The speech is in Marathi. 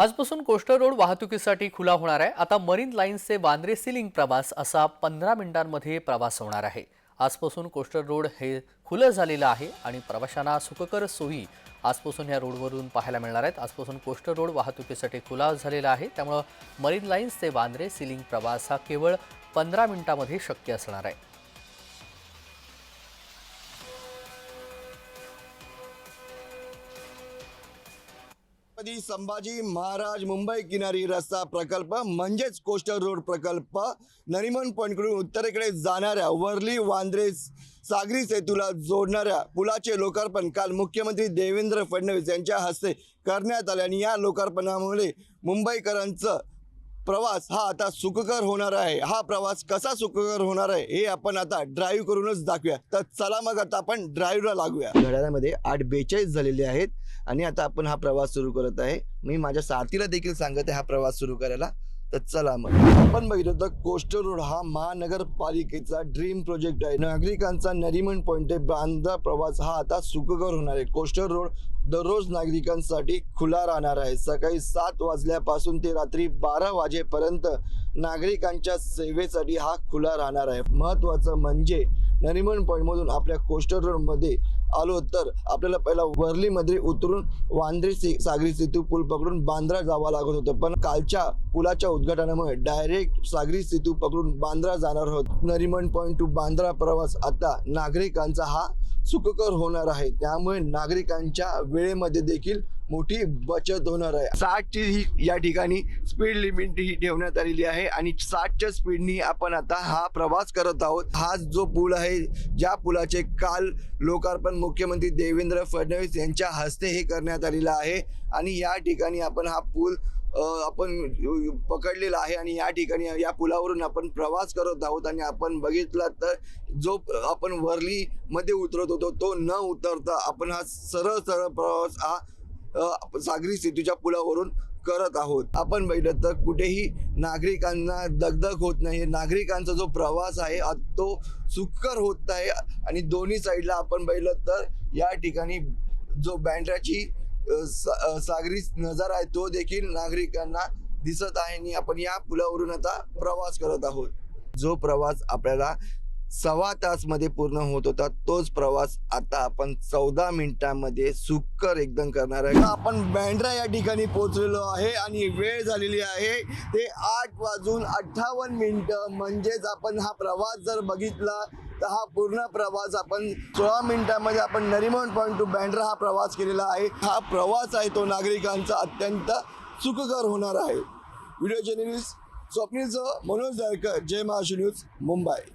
आजपासून कोस्टर रोड वाहतुकीसाठी खुला होणार आहे. आता मरीन लाईन्सचे वांद्रे सिलिंग प्रवास असा पंधरा मिनिटांमध्ये प्रवास होणार आहे. आजपासून कोस्टर रोड हे खुलं झालेलं आहे आणि प्रवाशांना सुखकर सोयी आजपासून या रोडवरून पाहायला मिळणार आहेत. आजपासून कोस्टर रोड वाहतुकीसाठी खुला झालेला आहे. त्यामुळं मरीन लाईन्सचे वांद्रे सिलिंग प्रवास हा केवळ पंधरा मिनिटांमध्ये शक्य असणार आहे. छत्रपती संभाजी महाराज मुंबई किनारी रस्ता प्रकल्प म्हणजेच कोस्टल रोड प्रकल्प. नरिमन पॉईंटकडून उत्तरेकडे जाणाऱ्या वर्ली वांद्रे सागरी सेतूला जोडणाऱ्या पुलाचे लोकार्पण काल मुख्यमंत्री देवेंद्र फडणवीस यांच्या हस्ते करण्यात आले आणि या लोकार्पणामुळे मुंबईकरांचं प्रवास हा आता सुखकर होणार आहे. हा प्रवास कसा सुखकर होणार आहे हे आपण आता ड्राईव्ह करूनच दाखवूया. तर चला मग आता आपण ड्राईव्हला लागूया. घड्याळामध्ये आठ बेचाळीस झालेले आहेत आणि आता आपण हा प्रवास सुरू करत आहे. मी माझ्या साथीला देखील सांगत आहे हा प्रवास सुरू करायला. तर चला मग. आपण बघितलं तर कोस्टर रोड हा महानगरपालिकेचा ड्रीम प्रोजेक्ट आहे. नागरिकांचा नरिमन पॉईंट आहे. बांद्रा प्रवास हा आता सुखकर होणार आहे. कोस्टर रोड दररोज नागरिकांसाठी खुला राहणार आहे. सकाळी सात वाजल्यापासून ते रात्री बारा वाजेपर्यंत नागरिकांच्या सेवेसाठी हा खुला राहणार आहे. महत्त्वाचं म्हणजे नरिमन पॉईंटमधून आपल्या कोस्टर रोडमध्ये आलो तर आपल्याला पहिला वर्लीमध्ये उतरून वांद्रे से सागरी सेतू पूल पकडून बांद्रा जावं लागत होतं. पण कालच्या पुलाच्या उद्घाटनामुळे डायरेक्ट सागरी सेतू पकडून बांद्रा जाणार होत. नरिमन पॉईंट टू बांद्रा प्रवास आता नागरिकांचा हा सुखकर होणार आहे. त्यामुळे नागरिकांच्या वेळेमध्ये देखील मोठी बचत होणार आहे. साठची ही या ठिकाणी स्पीड लिमिट ही ठेवण्यात आलेली आहे आणि साठच्या स्पीडनी आपण आता हा प्रवास करत आहोत. हा जो पूल आहे ज्या पुलाचे काल लोकार्पण मुख्यमंत्री देवेंद्र फडणवीस यांच्या हस्ते हे करण्यात आलेलं आहे आणि या ठिकाणी आपण हा पूल आपण पकडलेला आहे आणि या ठिकाणी या पुलावरून आपण प्रवास करत आहोत आणि आपण बघितला तर जो आपण वरलीमध्ये उतरत होतो तो न उतरता आपण हा सरळ सरळ प्रवास हा सागरी सेतूच्या पुलावरून करत आहोत. आपण बघितलं तर कुठेही नागरिकांना दगदग होत नाही नागरिकांचा जो प्रवास आहे आ- तो सुखकर होत आहे आणि दोन्ही साईडला आपण बघितलं तर या ठिकाणी जो बँड्राची सा- सागरी नजारा आहे तो देखील नागरिकांना दिसत आहे. आणि आपण या पुलावरून आता प्रवास करत आहोत. जो प्रवास आपल्याला सव्वा तासमध्ये पूर्ण होत होता. तोच प्रवास आता आपण चौदा मिनिटांमध्ये सुकर एकदम करणार आहे. आपण बँड्रा या ठिकाणी पोहोचलेलो आहे आणि वेळ झालेली आहे. ते आठ वाजून अठ्ठावन्न मिनिटं. म्हणजेच आपण हा प्रवास जर बघितला तर हा पूर्ण प्रवास आपण सोळा मिनिटांमध्ये आपण नरिमन पॉईंट टू बँड्रा हा प्रवास केलेला आहे. हा प्रवास आहे तो नागरिकांचा अत्यंत सुखकर होणार आहे. व्हिडिओ जर्नलिस्ट स्वप्नीचं मनोज जायकर जय महाराष्ट्र न्यूज मुंबई.